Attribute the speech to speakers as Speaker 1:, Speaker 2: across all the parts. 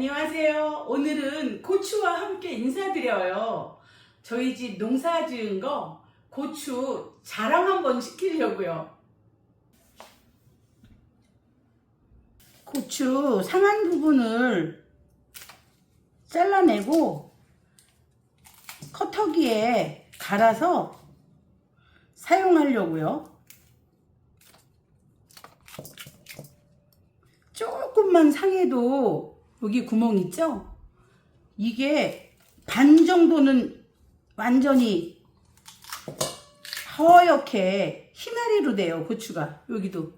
Speaker 1: 안녕하세요. 오늘은 고추와 함께 인사드려요. 저희 집 농사 지은 거 고추 자랑 한번 시키려고요. 고추 상한 부분을 잘라내고 커터기에 갈아서 사용하려고요. 조금만 상해도 여기 구멍 있죠? 이게 반 정도는 완전히 허옇게 희나리로 돼요, 고추가. 여기도.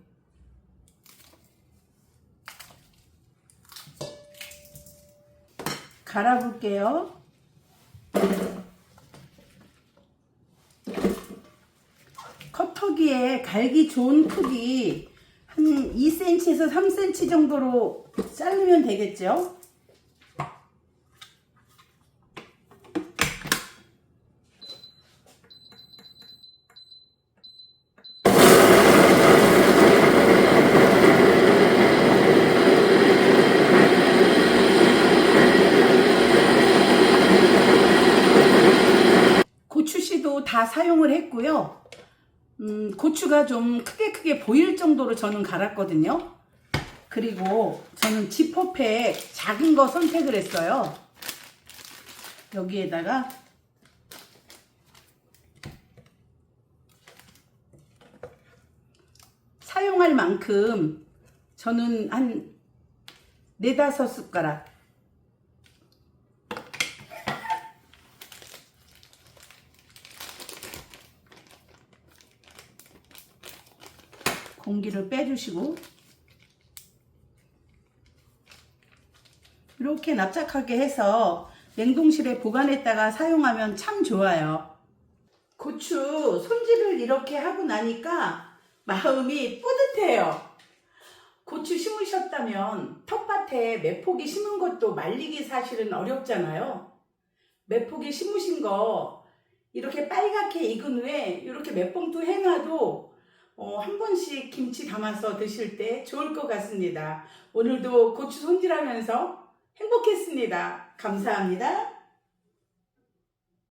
Speaker 1: 갈아볼게요. 커터기에 갈기 좋은 크기 한 2cm에서 3cm 정도로 자르면 되겠죠? 고추씨도 다 사용을 했고요. 음, 고추가 좀 크게 크게 보일 정도로 저는 갈았거든요. 그리고 저는 지퍼팩 작은 거 선택을 했어요. 여기에다가 사용할 만큼 저는 한 네다섯 숟가락 공기를 빼주시고 이렇게 납작하게 해서 냉동실에 보관했다가 사용하면 참 좋아요. 고추 손질을 이렇게 하고 나니까 마음이 뿌듯해요. 고추 심으셨다면 텃밭에 매포기 심은 것도 말리기 사실은 어렵잖아요. 매포기 심으신 거 이렇게 빨갛게 익은 후에 이렇게 몇 봉투 해놔도 어, 한 번씩 김치 담아서 드실 때 좋을 것 같습니다. 오늘도 고추 손질하면서 행복했습니다. 감사합니다.